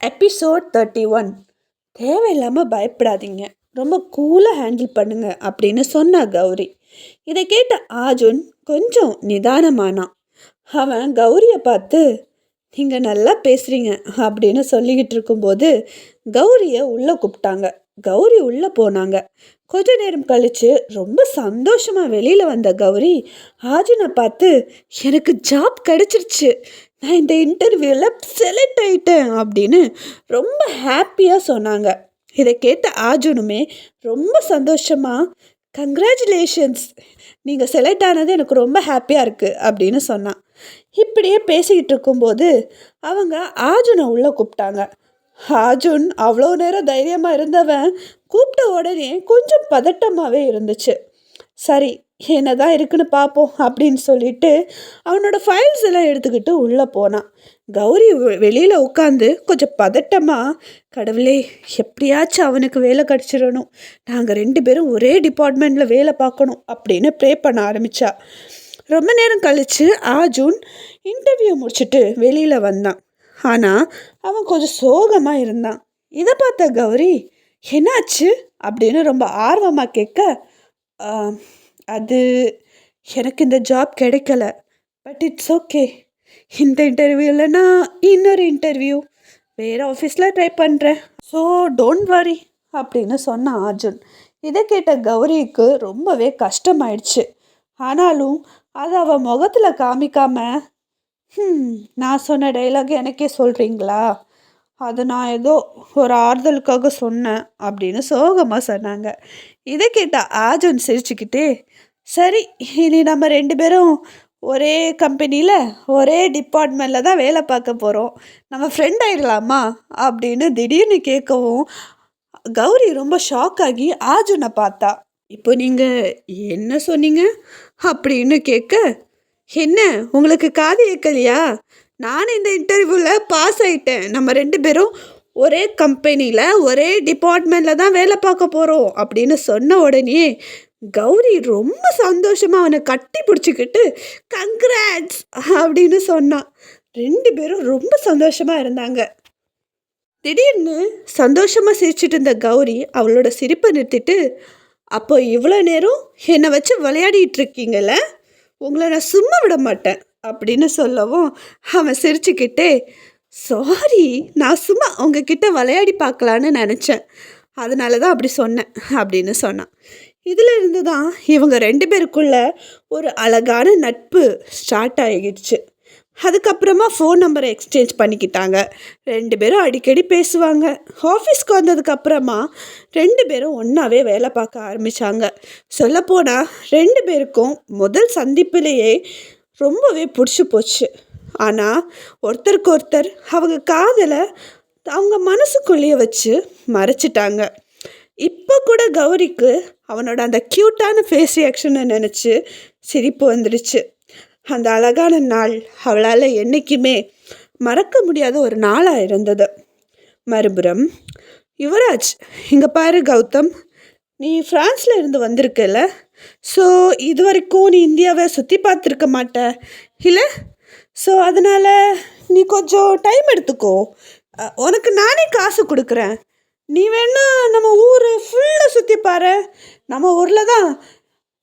Episode thirty one தேவையில்லாமல் பயப்படாதீங்க. ரொம்ப கூலாக ஹேண்டில் பண்ணுங்க அப்படின்னு சொன்னா கௌரி. இதை கேட்ட ஆஜுன் கொஞ்சம் நிதானமானான் அவன் கௌரியை பார்த்து நீங்கள் நல்லா பேசுகிறீங்க அப்படின்னு சொல்லிக்கிட்டு இருக்கும்போது கௌரியை உள்ளே கூப்பிட்டாங்க. கௌரி உள்ளே போனாங்க. கொஞ்ச நேரம் கழிச்சு ரொம்ப சந்தோஷமாக வெளியில் வந்த கௌரி ஆஜனை பார்த்து எனக்கு ஜாப் கிடச்சிருச்சு. நான் இந்த இன்டர்வியூவில் செலக்ட் ஆயிட்டேன். அப்படின்னு ரொம்ப ஹாப்பியாக சொன்னாங்க. இதை கேட்ட ஆஜுனுமே ரொம்ப சந்தோஷமாக கங்க்ராச்சுலேஷன்ஸ் நீங்கள் செலக்ட் ஆனது எனக்கு ரொம்ப ஹாப்பியாக இருக்குது அப்படின்னு சொன்னான் இப்படியே பேசிக்கிட்டு இருக்கும்போது அவங்க ஆஜுனை உள்ளே கூப்பிட்டாங்க. ஆஜுன் அவ்வளோ நேரம் தைரியமாக இருந்தவன். கூப்பிட்ட உடனே கொஞ்சம் பதட்டமாகவே இருந்துச்சு. சரி என்ன தான் இருக்குன்னு பார்ப்போம் அப்படின்னு சொல்லிட்டு அவனோட ஃபைல்ஸ் எல்லாம் எடுத்துக்கிட்டு உள்ளே போனான். கௌரி வெளியில் உட்காந்து கொஞ்சம் பதட்டமாக கடவுளே எப்படியாச்சும் அவனுக்கு வேலை கிடச்சிடணும். நாங்கள் ரெண்டு பேரும் ஒரே டிபார்ட்மெண்ட்டில் வேலை பார்க்கணும் அப்படின்னு ப்ரே பண்ண ஆரம்பித்தா ரொம்ப நேரம் கழித்து ஆஜூன் இன்டர்வியூ முடிச்சுட்டு வெளியில் வந்தான். ஆனால் அவன் கொஞ்சம் சோகமாக இருந்தான். இதை பார்த்த கௌரி என்னாச்சு அப்படின்னு ரொம்ப ஆர்வமாக கேட்க அது எனக்கு இந்த ஜாப் கிடைக்கல பட் இட்ஸ் ஓகே இந்த இன்டர்வியூ இல்லைன்னா இன்னொரு இன்டர்வியூ வேறு ஆஃபீஸில் ட்ரை பண்ணுறேன் ஸோ டோன்ட் வரி அப்படின்னு சொன்னான் அர்ஜுன். இதை கேட்ட கௌரிக்கு ரொம்பவே கஷ்டமாயிடுச்சு. ஆனாலும் அதை அவள் முகத்தில் காமிக்காமல் நான் சொன்ன டைலாக் எனக்கே சொல்கிறீங்களா அது நான் ஏதோ ஒரு ஆறுதலுக்காக சொன்னேன் அப்படின்னு சோகமாக சொன்னாங்க. இதை கேட்டால் ஆஜன் சிரிச்சுக்கிட்டே சரி இனி நம்ம ரெண்டு பேரும் ஒரே கம்பெனியில் ஒரே டிபார்ட்மெண்ட்டில் தான் வேலை பார்க்க போகிறோம் நம்ம ஃப்ரெண்ட் ஆயிடலாமா அப்படின்னு திடீர்னு கேட்கவும் கௌரி ரொம்ப ஷாக் ஆகி ஆஜுனை பார்த்தா. இப்போ நீங்கள் என்ன சொன்னீங்க? அப்படின்னு கேட்க என்ன உங்களுக்கு காது ஏக்கலையா நான் இந்த இன்டர்வியூவில் பாஸ் ஆகிட்டேன் நம்ம ரெண்டு பேரும் ஒரே கம்பெனியில் ஒரே டிபார்ட்மெண்ட்டில் தான் வேலை பார்க்க போகிறோம் அப்படின்னு சொன்ன உடனே கௌரி ரொம்ப சந்தோஷமாக அவனை கட்டி பிடிச்சிக்கிட்டு கங்க்ராட்ஸ் அப்படின்னு சொன்னான் ரெண்டு பேரும் ரொம்ப சந்தோஷமாக இருந்தாங்க. திடீர்னு சந்தோஷமாக சிரிச்சிட்டு இருந்த கௌரி அவளோட சிரிப்பை நிறுத்திட்டு அப்போ இவ்வளோ நேரம் என்னை வச்சு விளையாடிட்டு இருக்கீங்கள உங்களை நான் சும்மா விட மாட்டேன். அப்படின்னு சொல்லவும் அவன் சிரிச்சுக்கிட்டே சாரி நான் சும்மா உங்ககிட்ட விளையாடி பார்க்கலான்னு நினச்சேன். அதனால தான் அப்படி சொன்னேன் அப்படின்னு சொன்னான். இதில் இருந்து தான் இவங்க ரெண்டு பேருக்குள்ள ஒரு அழகான நட்பு ஸ்டார்ட் ஆகிடுச்சு அதுக்கப்புறமா ஃபோன் நம்பரை எக்ஸ்சேஞ்ச் பண்ணிக்கிட்டாங்க. ரெண்டு பேரும் அடிக்கடி பேசுவாங்க. ஆஃபீஸ்க்கு வந்ததுக்கப்புறமா ரெண்டு பேரும் ஒன்றாவே வேலை பார்க்க ஆரம்பித்தாங்க சொல்லப்போனால் ரெண்டு பேருக்கும் முதல் சந்திப்பிலேயே ரொம்பவே பிடிச்சி போச்சு. ஆனால் ஒருத்தருக்கு ஒருத்தர் அவங்க காதலை அவங்க மனசுக்குள்ளேயே வச்சு மறைச்சிட்டாங்க. இப்போ கூட கௌரிக்கு அவனோட அந்த க்யூட்டான ஃபேஸ் ரியாக்ஷனை நினச்சி சிரிப்பு வந்துடுச்சு அந்த அழகான நாள் அவளால் என்றைக்குமே மறக்க முடியாத ஒரு நாளாக இருந்தது. மறுபுறம் யுவராஜ் இங்கே பாரு கௌதம். நீ ஃப்ரான்ஸில் இருந்து வந்திருக்கல ஸோ இது வரைக்கும் நீ இந்தியாவை சுற்றி பார்த்துருக்க மாட்ட. இல்லை? ஸோ அதனால் நீ கொஞ்சம் டைம் எடுத்துக்கோ. உனக்கு நானே காசு கொடுக்குறேன். நீ வேணா நம்ம ஊர் ஃபுல்லாக சுற்றி பாரு. நம்ம ஊரில் தான்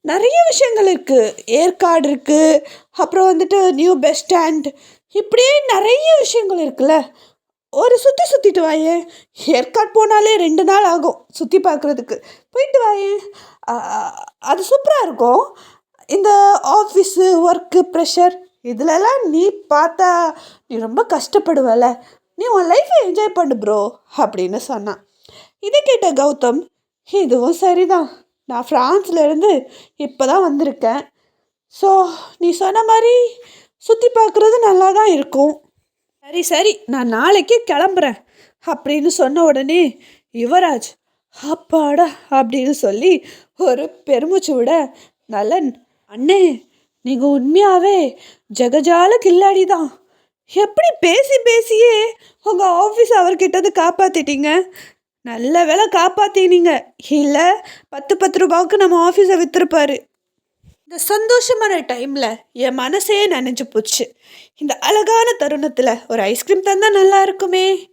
நிறைய விஷயங்கள் இருக்குது ஏற்காடு இருக்குது அப்புறம் வந்துட்டு நியூ பஸ் ஸ்டாண்ட் இப்படியே நிறைய விஷயங்கள் இருக்குல்ல. ஒரு சுற்றி சுற்றிட்டு வாயே. ஏற்காடு போனாலே ரெண்டு நாள் ஆகும் சுற்றி பார்க்குறதுக்கு. போயிட்டு வாயே. அது சூப்பராக இருக்கும். இந்த ஆஃபீஸு ஒர்க்கு ப்ரெஷர் இதிலலாம் நீ பார்த்தா நீ ரொம்ப கஷ்டப்படுவல. நீ உன் லைஃப்பை என்ஜாய் பண்ணு ப்ரோ அப்படின்னு சொன்னான். இதை கேட்ட கௌதம் இதுவும் சரிதான். நான் ஃப்ரான்ஸ்லேருந்து இப்போ தான் வந்திருக்கேன். ஸோ நீ சொன்ன மாதிரி சுற்றி பார்க்குறது நல்லா தான் இருக்கும். சரி சரி நான் நாளைக்கே கிளம்புறேன் அப்படின்னு சொன்ன உடனே யுவராஜ் அப்பாடா அப்படின்னு சொல்லி ஒரு பெருமூச்சு விட நலன் அண்ணே நீங்கள் உண்மையாகவே ஜெகஜால கில்லாடி தான் எப்படி பேசி பேசியே உங்கள் ஆஃபீஸ் அவர்கிட்டது காப்பாற்றிட்டீங்க நல்ல வேலை காப்பாற்றினீங்க இல்லை பத்து பத்து ரூபாவுக்கு நம்ம ஆஃபீஸை விற்றுருப்பாரு இந்த சந்தோஷமான டைமில் என் மனசே நனைஞ்சு போச்சு. இந்த அழகான தருணத்தில் ஒரு ஐஸ்கிரீம் தந்தால் நல்லா இருக்குமே?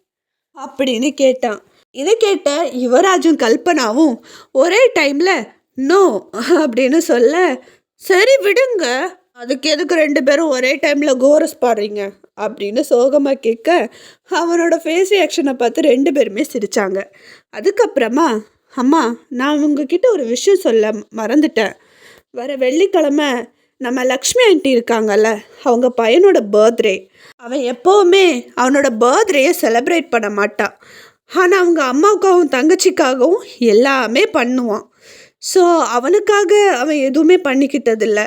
அப்படின்னு கேட்டான். இதை கேட்ட யுவராஜும் கல்பனாவும் ஒரே டைமில் நோ அப்படின்னு சொல்ல சரி விடுங்க. அதுக்கு எதுக்கு ரெண்டு பேரும் ஒரே டைமில் கோரஸ் பாடுறீங்க? அப்படின்னு சோகமாக கேட்க அவனோட ஃபேஸ் ரியாக்ஷனை பார்த்து ரெண்டு பேருமே சிரித்தாங்க அதுக்கப்புறமா அம்மா நான் உங்ககிட்ட ஒரு விஷயம் சொல்ல மறந்துட்டேன். வர வெள்ளிக்கிழமை நம்ம லக்ஷ்மி ஆண்டி இருக்காங்கல்ல அவங்க பையனோட பர்த்டே அவன் எப்போவுமே அவனோட பர்த்டேயை செலப்ரேட் பண்ண மாட்டான் ஆனால் அவங்க அம்மாவுக்காகவும் தங்கச்சிக்காகவும் எல்லாமே பண்ணுவான். ஸோ அவனுக்காக அவன் எதுவுமே பண்ணிக்கிட்டதில்ல.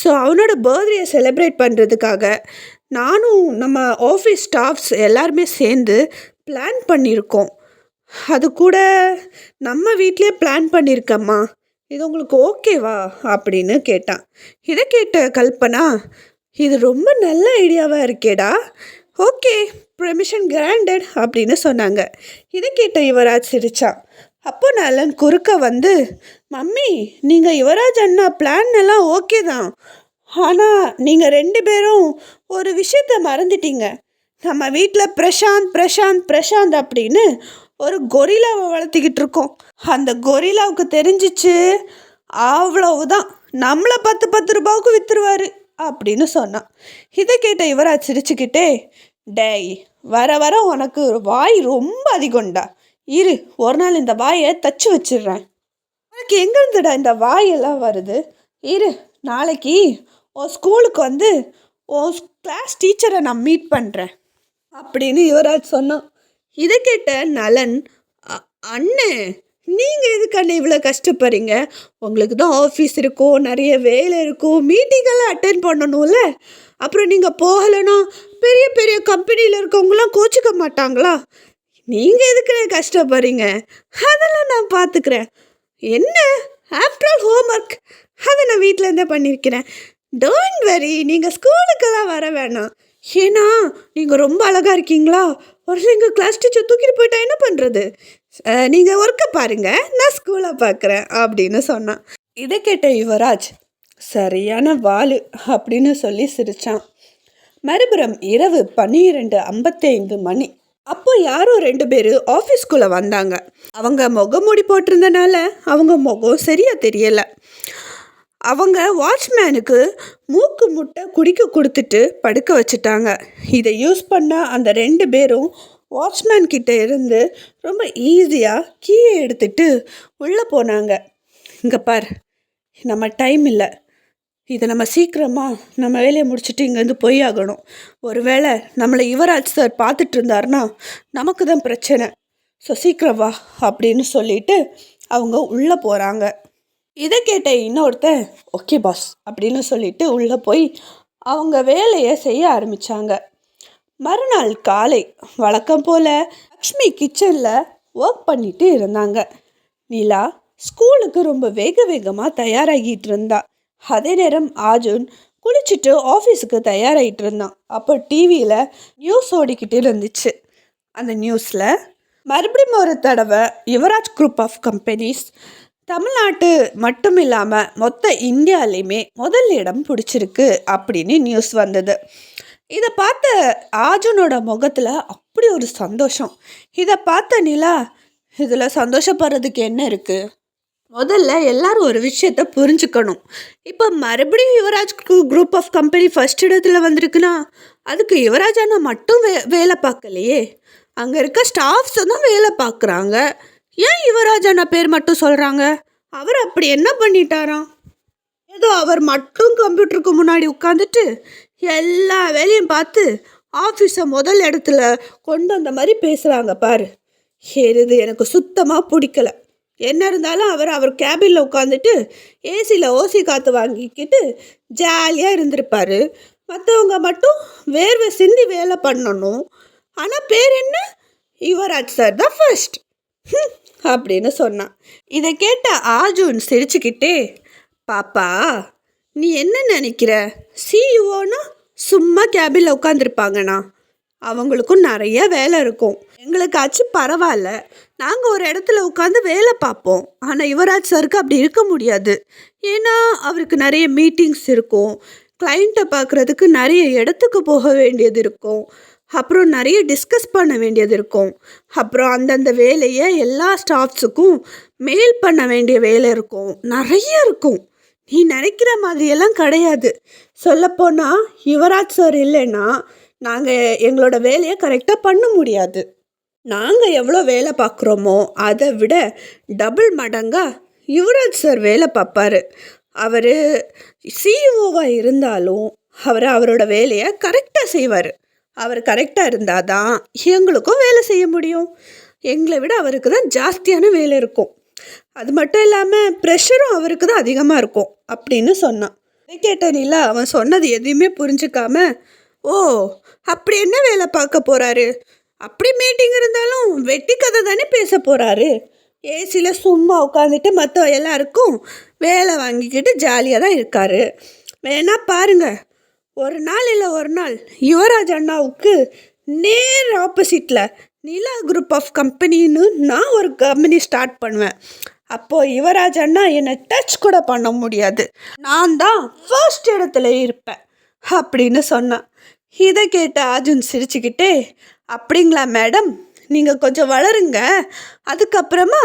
ஸோ அவனோட பர்த்டேயை செலிப்ரேட் பண்ணுறதுக்காக நானும் நம்ம ஆஃபீஸ் ஸ்டாஃப்ஸ் எல்லாருமே சேர்ந்து பிளான் பண்ணியிருக்கோம். அது கூட நம்ம வீட்டிலே பிளான் பண்ணியிருக்கம்மா. இது உங்களுக்கு ஓகேவா? அப்படின்னு கேட்டான். இதை கேட்ட கல்பனா இது ரொம்ப நல்ல ஐடியாவாக இருக்கேடா. ஓகே பெர்மிஷன் கிராண்டட் அப்படின்னு சொன்னாங்க. இதை கேட்ட யுவராஜ் சிரிச்சா அப்போ நலன் குறுக்க வந்து மம்மி நீங்கள் யுவராஜ் அண்ணா பிளான் எல்லாம் ஓகே தான். ஆனால் நீங்கள் ரெண்டு பேரும் ஒரு விஷயத்த மறந்துட்டீங்க. நம்ம வீட்டில் பிரசாந்த் பிரசாந்த் பிரசாந்த் அப்படின்னு ஒரு கொரிலாவை வளர்த்திக்கிட்டு இருக்கோம். அந்த கொரில்லாவுக்கு தெரிஞ்சிச்சு அவ்வளவுதான். நம்மளை பத்து பத்து ரூபாவுக்கு விற்றுருவாரு அப்படின்னு சொன்னான். இதை கேட்ட யுவராஜ் சிரிச்சுக்கிட்டே டேய் வர வர உனக்கு வாய் ரொம்ப அதிகம்டா. இரு ஒரு நாள் இந்த வாயை தச்சு வச்சிடுறேன். உனக்கு எங்கேருந்துடா இந்த வாயெல்லாம் வருது? இரு நாளைக்கு உன் ஸ்கூலுக்கு வந்து உன் கிளாஸ் டீச்சரை நான் மீட் பண்ணுறேன் அப்படின்னு யுவராஜ் சொன்னான். இதை கேட்ட நலன் அண்ணே நீங்கள் எதுக்கு இவ்வளோ கஷ்டப்படுறீங்க? உங்களுக்கு தான் ஆஃபீஸ் இருக்கும் நிறைய வேலை இருக்கும் மீட்டிங்கெல்லாம் அட்டென்ட் பண்ணணும்ல. அப்புறம் நீங்கள் போகலைன்னா பெரிய பெரிய கம்பெனியில் இருக்கவங்களாம் கோச்சிக்க மாட்டாங்களா? நீங்கள் எதுக்குண்ணே கஷ்டப்படுறீங்க? அதெல்லாம் நான் பார்த்துக்கிறேன் என்ன? ஆஃப்டர் ஆல் ஹோம்ஒர்க் அதை நான் வீட்டிலேருந்தே பண்ணியிருக்கிறேன் டோன்ட் வெரி நீங்கள் ஸ்கூலுக்கெல்லாம் வர வேணாம். ஏன்னா நீங்கள் ரொம்ப அழகாக இருக்கீங்களா? ஒரு எங்கள் கிளாஸ் டீச்சர் தூக்கிட்டு போயிட்டா என்ன பண்ணுறது நீங்கள் ஒர்க்கை பாருங்கள் நான் ஸ்கூலை பார்க்குறேன் அப்படின்னு சொன்னான். இதை கேட்ட யுவராஜ் சரியான வாலு அப்படின்னு சொல்லி சிரிச்சான். மறுபுறம் இரவு பன்னிரெண்டு ஐம்பத்தைந்து மணி. அப்போ யாரோ ரெண்டு பேர் ஆஃபீஸ்க்குள்ளே வந்தாங்க. அவங்க முகமூடி போட்டிருந்தனால அவங்க முகம் சரியாக தெரியலை. அவங்க வாட்ச்மேனுக்கு மூக்கு முட்டை குடிக்க கொடுத்துட்டு படுக்க வச்சுட்டாங்க. இதை யூஸ் பண்ண அந்த ரெண்டு பேரும் வாட்ச்மேன் கிட்ட இருந்து ரொம்ப ஈஸியாக கீயை எடுத்துட்டு உள்ளே போனாங்க. இங்கே பார் நம்ம டைம் இல்லை. இதை நம்ம சீக்கிரமாக நம்ம வேலையை முடிச்சுட்டு இங்கேருந்து போய் ஆகணும் ஒருவேளை நம்மளை யுவராஜ் சார் பார்த்துட்டு இருந்தாருன்னா நமக்கு தான் பிரச்சனை. ஸோ சீக்கிரம் வா அப்படின்னு சொல்லிட்டு அவங்க உள்ளே போகிறாங்க இதை கேட்ட இன்னொருத்தன் ஓகே பாஸ் அப்படின்னு சொல்லிட்டு உள்ளே போய் அவங்க வேலையை செய்ய ஆரம்பித்தாங்க மறுநாள் காலை வழக்கம் போல் லக்ஷ்மி கிச்சனில் ஒர்க் பண்ணிட்டு இருந்தாங்க. நிலா ஸ்கூலுக்கு ரொம்ப வேக வேகமாக தயாராகிட்டு இருந்தா. அதே நேரம் ஆஜுன் குளிச்சுட்டு ஆஃபீஸுக்கு தயாராகிட்டு இருந்தான். அப்போ டிவியில் நியூஸ் ஓடிக்கிட்டு இருந்துச்சு. அந்த நியூஸில் மறுபடியும் ஒரு தடவை யுவராஜ் குரூப் ஆஃப் கம்பெனிஸ் தமிழ்நாட்டு மட்டும் இல்லாமல் மொத்த இந்தியாலேயுமே முதல் இடம் பிடிச்சிருக்கு அப்படின்னு நியூஸ் வந்தது. இதை பார்த்த ஆஜுனோட முகத்தில் அப்படி ஒரு சந்தோஷம். இதை பார்த்த நிலா இதில் சந்தோஷப்படுறதுக்கு என்ன இருக்குது முதல்ல எல்லாரும் ஒரு விஷயத்த புரிஞ்சுக்கணும். இப்போ மறுபடியும் Yuvraj group of company first இடத்துல வந்திருக்குன்னா அதுக்கு யுவராஜானா மட்டும் வே வேலை பார்க்கலையே. அங்கே இருக்க ஸ்டாஃப்ஸ் தான் வேலை பார்க்குறாங்க. ஏன் யுவராஜானா பேர் மட்டும் சொல்கிறாங்க அவர் அப்படி என்ன பண்ணிட்டாராம்? ஏதோ அவர் மட்டும் கம்ப்யூட்டருக்கு முன்னாடி உட்காந்துட்டு எல்லா வேலையும் பார்த்து ஆஃபீஸை முதல் இடத்துல கொண்டு வந்த மாதிரி பேசுகிறாங்க பாரு. எது எனக்கு சுத்தமாக பிடிக்கல. என்ன இருந்தாலும் அவர் அவர் கேபினில் உட்காந்துட்டு ஏசியில் ஓசி காற்று வாங்கிக்கிட்டு ஜாலியாக இருந்திருப்பார். மற்றவங்க மட்டும் வேர்வை சிந்தி வேலை பண்ணணும். ஆனால் பேர் என்ன? யுவராஜ் சார் தான் ஃபர்ஸ்ட் அப்படின்னு சொன்னான். இதை கேட்ட ஆஜூன் சிரிச்சுக்கிட்டே பாப்பா நீ என்ன நினைக்கிற? சிஇஓனா சும்மா கேபினில் உட்காந்துருப்பாங்கண்ணா அவங்களுக்கும் நிறைய வேலை இருக்கும். எங்களுக்காச்சும் பரவாயில்ல. நாங்கள் ஒரு இடத்துல உட்காந்து வேலை பார்ப்போம். ஆனால் யுவராஜ் சாருக்கு அப்படி இருக்க முடியாது. ஏன்னா அவருக்கு நிறைய மீட்டிங்ஸ் இருக்கும். கிளைண்ட்டை பார்க்குறதுக்கு நிறைய இடத்துக்கு போக வேண்டியது இருக்கும். அப்புறம் நிறைய டிஸ்கஸ் பண்ண வேண்டியது இருக்கும். அப்புறம் அந்தந்த வேலையை எல்லா ஸ்டாஃப்ஸுக்கும் மெயில் பண்ண வேண்டிய வேலை இருக்கும். நிறைய இருக்கும். நீ நினைக்கிற மாதிரியெல்லாம் கிடையாது. சொல்லப்போனால் யுவராஜ் சார் இல்லைன்னா நாங்கள் எங்களோட வேலையை கரெக்டாக பண்ண முடியாது. நாங்கள் எவ்வளோ வேலை பார்க்குறோமோ அதை விட டபுள் மடங்காக யுவராஜ் சார் வேலை பார்ப்பாரு. அவர் சிஇஓவாக இருந்தாலும் அவர் அவரோட வேலையை கரெக்டாக செய்வார். அவர் கரெக்டாக இருந்தால் தான் எங்களுக்கும் வேலை செய்ய முடியும். எங்களை விட அவருக்கு தான் ஜாஸ்தியான வேலை இருக்கும். அது மட்டும் இல்லாமல் ப்ரெஷரும் அவருக்கு தான் அதிகமாக இருக்கும். அப்படின்னு சொன்னான். கேட்ட நிலா அவன் சொன்னது எதையுமே புரிஞ்சுக்காம ஓ அப்படி என்ன வேலை பார்க்க போகிறாரு அப்படி மீட்டிங் இருந்தாலும் வெட்டி கதை தானே பேச போகிறாரு ஏசியில் சும்மா உட்காந்துட்டு மற்ற எல்லாருக்கும் வேலை வாங்கிக்கிட்டு ஜாலியாக தான் இருக்கார். வேணா பாருங்க ஒரு நாள் இல்லை ஒரு நாள் யுவராஜ் அண்ணாவுக்கு நேர் ஆப்போசிட்டில் நிலா குரூப் ஆஃப் கம்பெனின்னு நான் ஒரு கம்பெனி ஸ்டார்ட் பண்ணுவேன். அப்போது யுவராஜ் அண்ணா என்னை டச் கூட பண்ண முடியாது. நான் தான் ஃபர்ஸ்ட் இடத்துல இருப்பேன் அப்படின்னு சொன்னான். இதை கேட்ட அர்ஜுன் சிரிச்சுக்கிட்டே அப்படிங்களா மேடம் நீங்கள் கொஞ்சம் வளருங்க. அதுக்கப்புறமா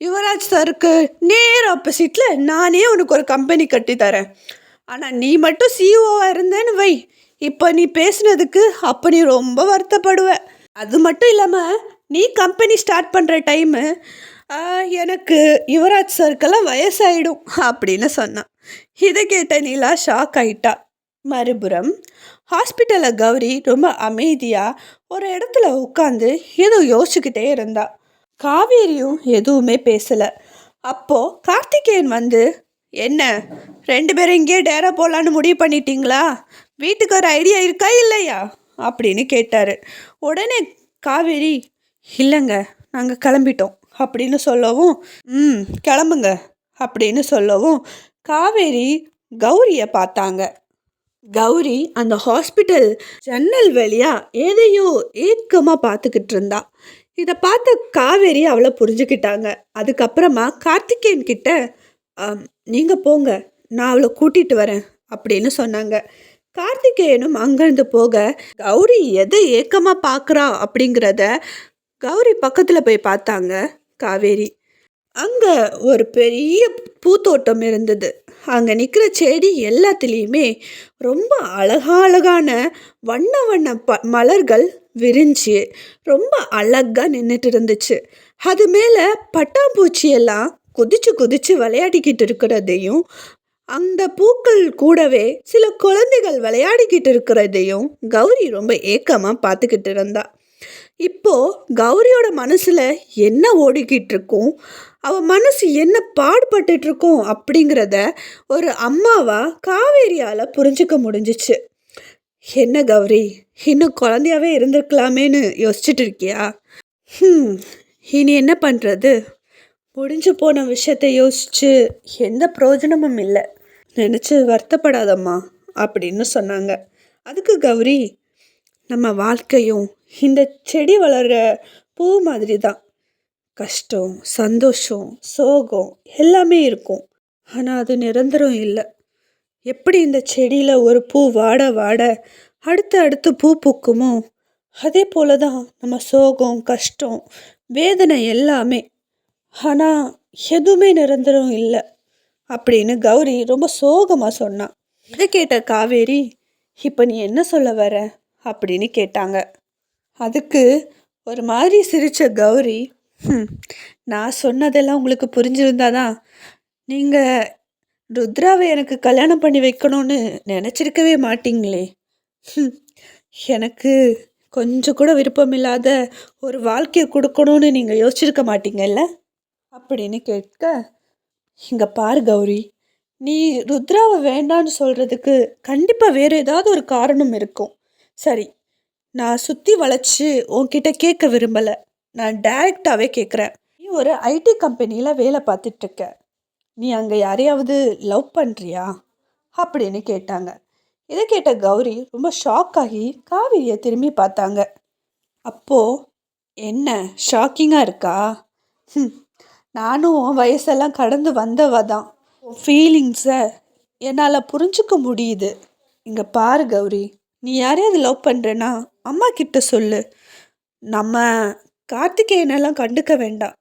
யுவராஜ் சாருக்கு நேர் ஆப்போசிட்டில் நானே உனக்கு ஒரு கம்பெனி கட்டி தரேன். ஆனால் நீ மட்டும் சிஇஓவாக இருந்தேன்னு வை. இப்போ நீ பேசுனதுக்கு அப்போ நீ ரொம்ப வருத்தப்படுவ. அது மட்டும் இல்லாமல் நீ கம்பெனி ஸ்டார்ட் பண்ணுற டைமு எனக்கு யுவராஜ் சருக்கெல்லாம் வயசாயிடும் அப்படின்னு சொன்னான். இதை கேட்ட நீலா ஷாக் ஆயிட்டா. மறுபுறம் ஹாஸ்பிட்டலில் கௌரி ரொம்ப அமைதியாக ஒரு இடத்துல உட்காந்து ஏதோ யோசிச்சுக்கிட்டே இருந்தா. காவேரியும் எதுவுமே பேசலை. அப்போது கார்த்திகேயன் வந்து என்ன ரெண்டு பேரும் இங்கேயே டேரா போகலான்னு முடிவு பண்ணிட்டீங்களா? வீட்டுக்கு ஒரு ஐடியா இருக்கா இல்லையா? அப்படின்னு கேட்டார். உடனே காவேரி இல்லைங்க நாங்கள் கிளம்பிட்டோம். அப்படின்னு சொல்லவும் ம் கிளம்புங்க அப்படின்னு சொல்லவும் காவேரி கௌரியை பார்த்தாங்க. கௌரி அந்த ஹாஸ்பிட்டல் ஜன்னல் வழியாக எதையோ ஏக்கமாக பார்த்துக்கிட்டு இருந்தா. இதை பார்த்த காவேரி அவளை புரிஞ்சுக்கிட்டாங்க. அதுக்கப்புறமா கார்த்திகேயன் கிட்ட நீங்கள் போங்க நான் அவளை கூட்டிகிட்டு வரேன் அப்படின்னு சொன்னாங்க. கார்த்திகேயனும் அங்கேருந்து போக கௌரி எதை ஏக்கமாக பார்க்குறா? அப்படிங்கிறத கௌரி பக்கத்தில் போய் பார்த்தாங்க. காவேரி. அங்கே ஒரு பெரிய பூத்தோட்டம் இருந்தது. அங்கே நிற்கிற செடி எல்லாத்துலேயுமே ரொம்ப அழகழகான வண்ண வண்ண ப மலர்கள் விரிஞ்சு ரொம்ப அழகாக நின்றுட்டு இருந்துச்சு. அது மேலே பட்டாம்பூச்சி எல்லாம் குதிச்சு குதிச்சு விளையாடிக்கிட்டு இருக்கிறதையும் அந்த பூக்கள் கூடவே சில குழந்தைகள் விளையாடிக்கிட்டு இருக்கிறதையும் கௌரி ரொம்ப ஏக்கமாக பார்த்துக்கிட்டு இருந்தாள் இப்போது கௌரியோட மனசில் என்ன ஓடிக்கிட்டு இருக்கும் அவ மனசு என்ன பாடுபட்டுட்டு இருக்கும் அப்படிங்கிறத ஒரு அம்மாவாக காவேரியால் புரிஞ்சுக்க முடிஞ்சிச்சு. என்ன கௌரி இன்னும் குழந்தையாவே இருந்திருக்கலாமேன்னு யோசிச்சுட்டு இருக்கியா ஹம் இனி என்ன பண்ணுறது முடிஞ்சு போன விஷயத்தை யோசிச்சு எந்த பிரயோஜனமும் இல்லை. நினச்சி வருத்தப்படாதம்மா அப்படின்னு சொன்னாங்க. அதுக்கு கௌரி நம்ம வாழ்க்கையும் இந்த செடி வளர்கிற பூ மாதிரி தான் கஷ்டம் சந்தோஷம் சோகம் எல்லாமே இருக்கும். ஆனால் அது நிரந்தரம் இல்லை. எப்படி இந்த செடியில் ஒரு பூ வாட வாட அடுத்து அடுத்து பூ பூக்குமோ அதே போல தான் நம்ம சோகம் கஷ்டம் வேதனை எல்லாமே. ஆனால் எதுவுமே நிரந்தரம் இல்லை அப்படின்னு கௌரி ரொம்ப சோகமாக சொன்னான் இதை கேட்ட காவேரி இப்போ நீ என்ன சொல்ல வர? அப்படின்னு கேட்டாங்க. அதுக்கு ஒரு மாதிரி சிரித்த கௌரி நான் சொன்னதெல்லாம் உங்களுக்கு புரிஞ்சிருந்தாதான் நீங்கள் ருத்ராவை எனக்கு கல்யாணம் பண்ணி வைக்கணும்னு நினச்சிருக்கவே மாட்டிங்களே. எனக்கு கொஞ்சம் கூட விருப்பம் இல்லாத ஒரு வாழ்க்கையை கொடுக்கணும்னு நீங்கள் யோசிச்சிருக்க மாட்டீங்கல்ல? அப்படின்னு கேட்க இங்கே பாரு கௌரி நீ ருத்ராவை வேண்டான்னு சொல்கிறதுக்கு கண்டிப்பாக வேறு ஏதாவது ஒரு காரணம் இருக்கும். சரி நான் சுற்றி வளைச்சி உன்கிட்ட கேட்க விரும்பலை. நான் டைரெக்டாகவே கேட்குறேன் நீ ஒரு ஐடி கம்பெனியில் வேலை பார்த்துட்ருக்க. நீ அங்கே யாரையாவது லவ் பண்ணுறியா அப்படின்னு கேட்டாங்க. இதை கேட்ட கௌரி ரொம்ப ஷாக் ஆகி காவிரியை திரும்பி பார்த்தாங்க. அப்போது என்ன ஷாக்கிங்காக இருக்கா? ம் நானும் வயசெல்லாம் கடந்து வந்தவ தான். ஃபீலிங்ஸை என்னால் புரிஞ்சுக்க முடியுது. இங்கே பாரு கௌரி நீ யாரையாவது லவ் பண்ணுறேன்னா அம்மா கிட்ட சொல்லு. நம்ம கார்த்திகேயனெல்லாம் கண்டுக்க வேண்டாம்.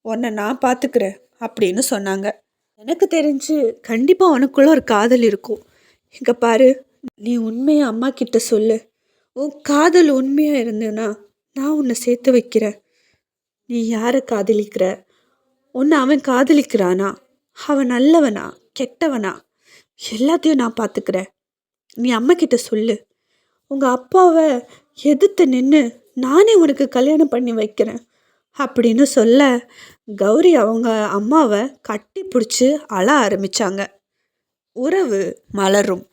உன்னை நான் பார்த்துக்கிறேன் அப்படின்னு சொன்னாங்க. எனக்கு தெரிஞ்சு கண்டிப்பாக உனக்குள்ள ஒரு காதல் இருக்கும். இங்கே பாரு நீ உண்மையை அம்மா கிட்ட சொல்லு. உன் காதல் உண்மையாக இருந்ததுன்னா நான் உன்னை சேர்த்து வைக்கிறேன். நீ யாரை காதலிக்கிற? உன்னை அவன் காதலிக்கிறானா? அவன் நல்லவனா? கெட்டவனா? எல்லாத்தையும் நான் பார்த்துக்கிறேன் நீ அம்மா கிட்ட சொல்லு. உங்கள் அப்பாவை எதிர்த்து நின்று நானே உனக்கு கல்யாணம் பண்ணி வைக்கிறேன் அப்படின்னு சொல்ல கௌரி அவங்க அம்மாவை கட்டி பிடிச்சி அழ ஆரம்பிச்சாங்க. உறவு மலரும்.